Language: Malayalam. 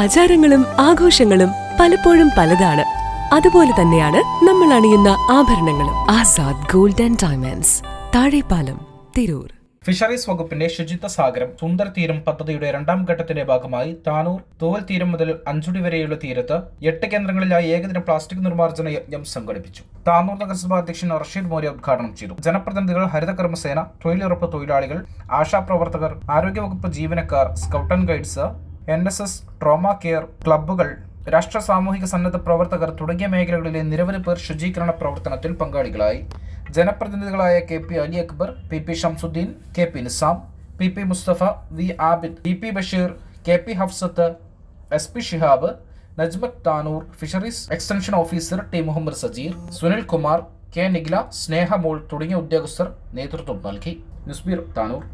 ആചാരങ്ങളും ആഘോഷങ്ങളും പലപ്പോഴും പലതാണ്. അതുപോലെ തന്നെയാണ് നമ്മൾ അണിയുന്ന ആഭരണങ്ങളും. Azad gold and diamonds Thazhepalam Tirur. Fisheries വകുപ്പിന്റെ ശുചിത്വ സാഗരം സുന്ദർ തീരം പദ്ധതിയുടെ രണ്ടാം ഘട്ടത്തിന്റെ ഭാഗമായി താനൂർ തൂവൽ തീരം മുതൽ അഞ്ചുടി വരെയുള്ള തീരത്ത് എട്ട് കേന്ദ്രങ്ങളിലായി ഏകദിന പ്ലാസ്റ്റിക് നിർമ്മാർജന യജ്ഞം സംഘടിപ്പിച്ചു. താനൂർ നഗരസഭാ അധ്യക്ഷൻ റഷീദ് മോര്യ ഉദ്ഘാടനം ചെയ്തു. ജനപ്രതിനിധികൾ ഹരിതകർമ്മസേന തൊഴിലുറപ്പ് തൊഴിലാളികൾ ആശാപ്രവർത്തകർ ആരോഗ്യവകുപ്പ് ജീവനക്കാർ scout and guides N S S trauma care ക്ലബ്ബുകൾ രാഷ്ട്ര സാമൂഹിക സന്നദ്ധ പ്രവർത്തകർ തുടങ്ങിയ മേഖലകളിലെ നിരവധി പേർ ശുചീകരണ പ്രവർത്തനത്തിൽ പങ്കാളികളായി. ജനപ്രതിനിധികളായ K P Ali Akbar P P Shamsuddin K P Nizam P P Mustafa V Abid E P Basheer K P Hafsath S P Shihab Najmath Tanur fisheries extension officer T Muhammad Sajeer Sunil Kumar K Nigla Snehamol തുടങ്ങിയ ഉദ്യോഗസ്ഥർ നേതൃത്വം നൽകി. നിസ്ബീർ താനൂർ.